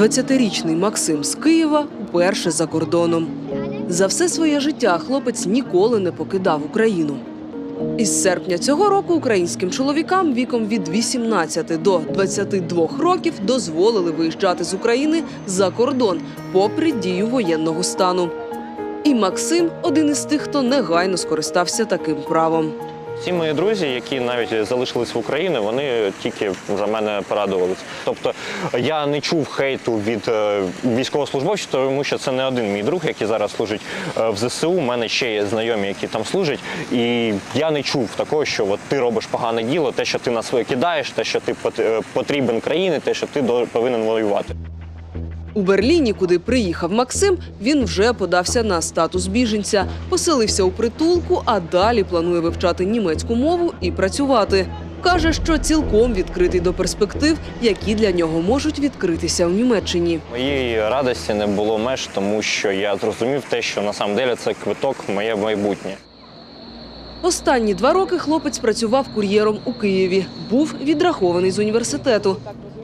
20-річний Максим з Києва вперше за кордоном. За все своє життя хлопець ніколи не покидав Україну. Із серпня цього року українським чоловікам віком від 18 до 22 років дозволили виїжджати з України за кордон, попри дію воєнного стану. І Максим один із тих, хто негайно скористався таким правом. Всі мої друзі, які навіть залишились в Україні, вони тільки за мене порадувались. Тобто я не чув хейту від е, військовослужбовців, тому що це не один мій друг, який зараз служить е, в ЗСУ. У мене ще є знайомі, які там служать. І я не чув такого, що от ти робиш погане діло, те, що ти нас викидаєш, те, що ти е, потрібен країні, те, що ти повинен воювати. У Берліні, куди приїхав Максим, він вже подався на статус біженця, поселився у притулку, а далі планує вивчати німецьку мову і працювати. Каже, що цілком відкритий до перспектив, які для нього можуть відкритися в Німеччині. Моєї радості не було меж, тому що я зрозумів те, що на самом деле це квиток в моє майбутнє. Останні два роки хлопець працював кур'єром у Києві. Був відрахований з університету.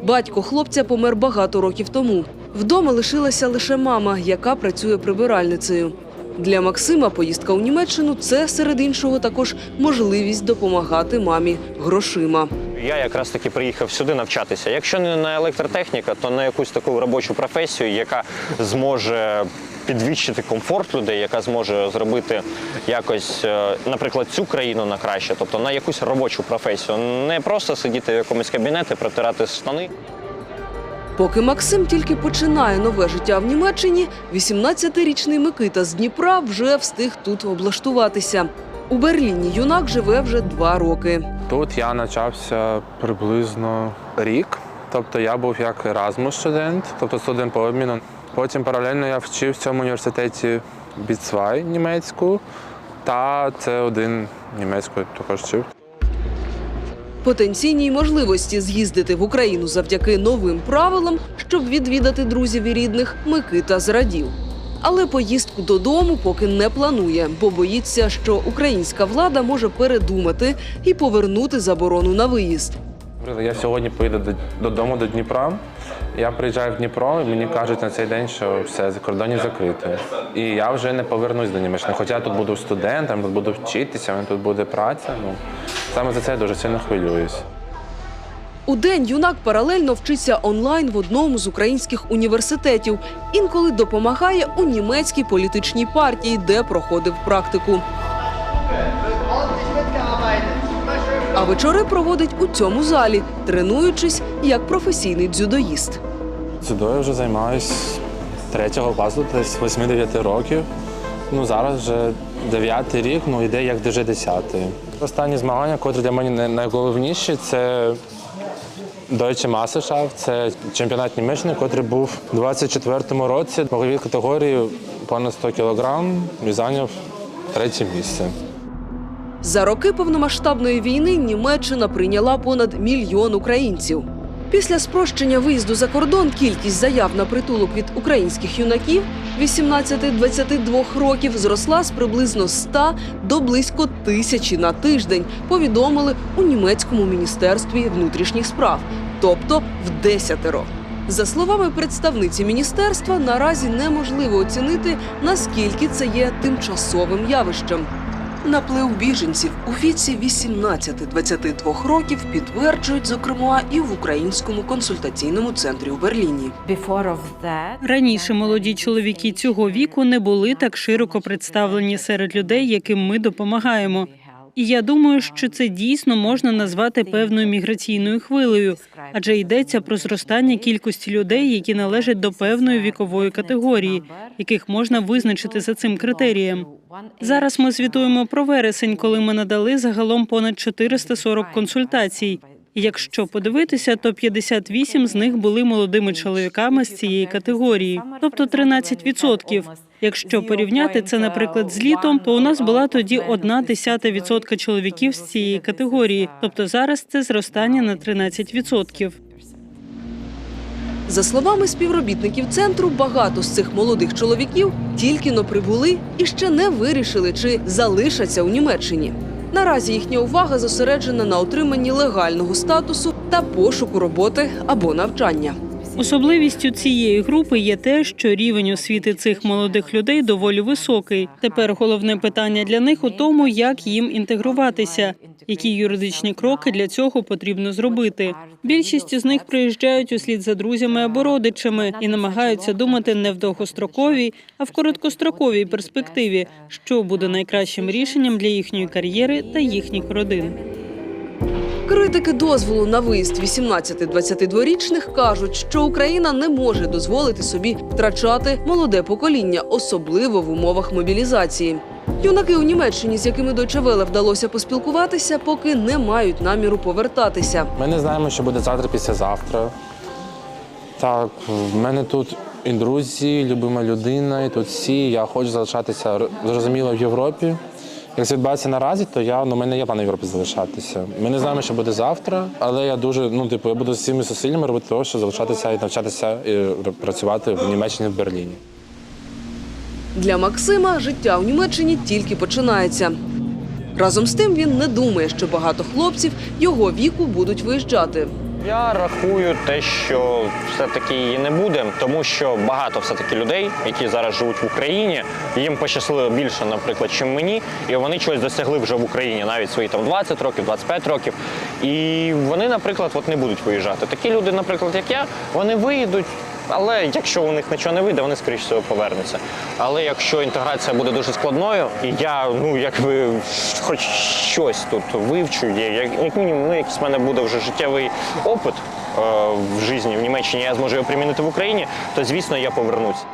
Батько хлопця помер багато років тому. Вдома лишилася лише мама, яка працює прибиральницею. Для Максима поїздка у Німеччину це серед іншого також можливість допомагати мамі грошима. Я якраз таки приїхав сюди навчатися. Якщо не на електротехніка, то на якусь таку робочу професію, яка зможе підвищити комфорт людей, яка зможе зробити якось, е, наприклад, цю країну на краще, тобто на якусь робочу професію. Не просто сидіти в якомусь кабінеті, протирати штани. Поки Максим тільки починає нове життя в Німеччині, 18-річний Микита з Дніпра вже встиг тут облаштуватися. У Берліні юнак живе вже два роки. Тут я навчався приблизно рік. Тобто я був як Erasmus студент, тобто студент по обміну. Потім паралельно я вчив в цьому університеті B2 німецьку та С1 німецьку також вчив. Потенційній можливості з'їздити в Україну завдяки новим правилам, щоб відвідати друзів і рідних, Микита зрадів. Але поїздку додому поки не планує, бо боїться, що українська влада може передумати і повернути заборону на виїзд. Я сьогодні поїду додому до Дніпра. Я приїжджаю в Дніпро, і мені кажуть на цей день, що все закордонні закриті. І я вже не повернусь до Німеччини. Хоча я тут буду студентом, тут буду вчитися, тут буде праця. Ну саме за це я дуже сильно хвилююсь. У день юнак паралельно вчиться онлайн в одному з українських університетів. Інколи допомагає у німецькій політичній партії, де проходив практику. А вечори проводить у цьому залі, тренуючись як професійний дзюдоїст. Дзюдо я вже займаюся третього класу, десь 8-9 років. Ну зараз вже дев'ятий рік, ну йде як дуже десятий. Останні змагання, котрі для мене най- найголовніші, це Deutsche Meisterschaft, це чемпіонат Німеччини, котрий був у 24-му році. Ваговій категорії понад 100 кілограм і зайняв третє місце. За роки повномасштабної війни Німеччина прийняла понад мільйон українців. Після спрощення виїзду за кордон кількість заяв на притулок від українських юнаків 18-22 років зросла з приблизно 100 до близько тисячі на тиждень. Повідомили у німецькому міністерстві внутрішніх справ, тобто в десятеро. За словами представниці міністерства, наразі неможливо оцінити наскільки це є тимчасовим явищем. Наплив біженців у віці 18-22 років підтверджують, зокрема, і в українському консультаційному центрі у Берліні. Раніше молоді чоловіки цього віку не були так широко представлені серед людей, яким ми допомагаємо. І я думаю, що це дійсно можна назвати певною міграційною хвилею, адже йдеться про зростання кількості людей, які належать до певної вікової категорії, яких можна визначити за цим критерієм. Зараз ми звітуємо про вересень, коли ми надали загалом понад 440 консультацій. Якщо подивитися, то 58 з них були молодими чоловіками з цієї категорії, тобто 13%. Якщо порівняти це, наприклад, з літом, то у нас була тоді одна десята відсотка чоловіків з цієї категорії, тобто зараз це зростання на 13%. За словами співробітників центру, багато з цих молодих чоловіків тільки но прибули і ще не вирішили, чи залишаться у Німеччині. Наразі їхня увага зосереджена на отриманні легального статусу та пошуку роботи або навчання. Особливістю цієї групи є те, що рівень освіти цих молодих людей доволі високий. Тепер головне питання для них у тому, як їм інтегруватися, які юридичні кроки для цього потрібно зробити. Більшість з них приїжджають услід за друзями або родичами і намагаються думати не в довгостроковій, а в короткостроковій перспективі, що буде найкращим рішенням для їхньої кар'єри та їхніх родин. Критики дозволу на виїзд 18-22-річних кажуть, що Україна не може дозволити собі втрачати молоде покоління, особливо в умовах мобілізації. Юнаки у Німеччині, з якими Deutsche Welle вдалося поспілкуватися, поки не мають наміру повертатися. Ми не знаємо, що буде завтра, післязавтра. Так, в мене тут і друзі, любима людина, і тут всі. Я хочу залишатися зрозуміло в Європі. Як відбувається наразі, то я ну, мене є план в Європі залишатися. Ми не знаємо, що буде завтра, але я дуже ну, типу, я буду з цими зусиллями робити того, щоб залишатися і навчатися і працювати в Німеччині в Берліні. Для Максима життя у Німеччині тільки починається. Разом з тим він не думає, що багато хлопців його віку будуть виїжджати. Я рахую те, що все-таки її не буде, тому що багато все-таки людей, які зараз живуть в Україні, їм пощасливо більше, наприклад, чим мені, і вони чогось досягли вже в Україні, навіть свої там 20 років, 25 років. І вони, наприклад, от не будуть виїжджати. Такі люди, наприклад, як я, вони виїдуть. Але якщо у них нічого не вийде, вони скоріш всього повернуться. Але якщо інтеграція буде дуже складною, і я ну якби хоч щось тут вивчу, як, як мінімум, ну якийсь в мене буде вже життєвий опит е, в житті в Німеччині, я зможу його примінити в Україні, то звісно я повернусь.